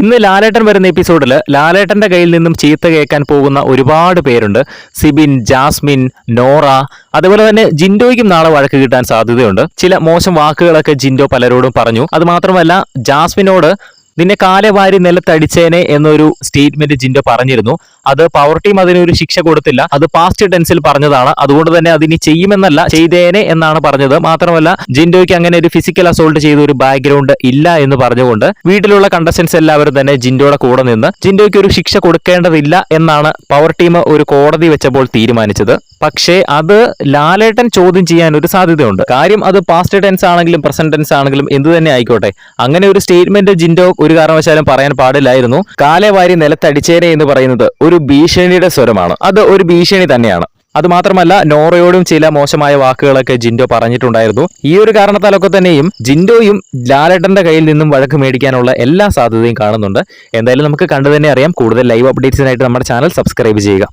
ഇന്ന് ലാലേട്ടൻ വരുന്ന എപ്പിസോഡിൽ ലാലേട്ടന്റെ കയ്യിൽ നിന്നും ചീത്ത കേൾക്കാൻ പോകുന്ന ഒരുപാട് പേരുണ്ട്. സിബിൻ ജാസ്മിൻ നോറ അതുപോലെ തന്നെ ജിൻഡോയ്ക്കും നാളെ വഴക്ക് കിട്ടാൻ സാധ്യതയുണ്ട്. ചില മോശം വാക്കുകളൊക്കെ ജിൻഡോ പലരോടും പറഞ്ഞു. അതുമാത്രമല്ല ജാസ്മിനോട് നിന്നെ കാലെ വാരി നിലത്തടിച്ചേനെ എന്നൊരു സ്റ്റേറ്റ്മെന്റ് ജിൻഡോ പറഞ്ഞിരുന്നു. അത് പവർ ടീം അതിനൊരു ശിക്ഷ കൊടുത്തില്ല. അത് പാസ്റ്റ് ടെൻസിൽ പറഞ്ഞതാണ്. അതുകൊണ്ട് തന്നെ അതിനി ചെയ്യുമെന്നല്ല ചെയ്തേനെ എന്നാണ് പറഞ്ഞത്. മാത്രമല്ല ജിൻഡോയ്ക്ക് അങ്ങനെ ഒരു ഫിസിക്കൽ അസോൾട്ട് ചെയ്ത ഒരു ബാക്ക്ഗ്രൗണ്ട് ഇല്ല എന്ന് പറഞ്ഞുകൊണ്ട് വീട്ടിലുള്ള കണ്ടസ്റ്റൻസ് എല്ലാവരും തന്നെ ജിൻഡോയുടെ കൂടെ നിന്ന് ജിൻഡോയ്ക്ക് ഒരു ശിക്ഷ കൊടുക്കേണ്ടതില്ല എന്നാണ് പവർ ടീം ഒരു കോടതി വെച്ചപ്പോൾ തീരുമാനിച്ചത്. പക്ഷേ അത് ലാലേട്ടൻ ചോദ്യം ചെയ്യാൻ ഒരു സാധ്യതയുണ്ട്. കാര്യം അത് പാസ്റ്റ് ടെൻസ് ആണെങ്കിലും പ്രസന്റ് ടെൻസ് ആണെങ്കിലും എന്ത് തന്നെ ആയിക്കോട്ടെ. അങ്ങനെ ഒരു സ്റ്റേറ്റ്മെന്റ് ജിൻഡോ ഒരു കാരണവശാലും പറയാൻ പാടില്ലായിരുന്നു. കാലേ വാരി നിലത്തടിച്ചേനെ എന്ന് പറയുന്നത് ഒരു ഭീഷണിയുടെ സ്വരമാണ്. അത് ഒരു ഭീഷണി തന്നെയാണ്. അത് മാത്രമല്ല നോറയോടും ചില മോശമായ വാക്കുകളൊക്കെ ജിൻഡോ പറഞ്ഞിട്ടുണ്ടായിരുന്നു. ഈ ഒരു കാരണത്താലൊക്കെ തന്നെയും ജിൻഡോയും ലാലേട്ടന്റെ കയ്യിൽ നിന്നും വഴക്ക് മേടിക്കാനുള്ള എല്ലാ സാധ്യതയും കാണുന്നുണ്ട്. എന്തായാലും നമുക്ക് കണ്ടു തന്നെ അറിയാം. കൂടുതൽ ലൈവ് അപ്ഡേറ്റ്സിനായിട്ട് നമ്മുടെ ചാനൽ സബ്സ്ക്രൈബ് ചെയ്യുക.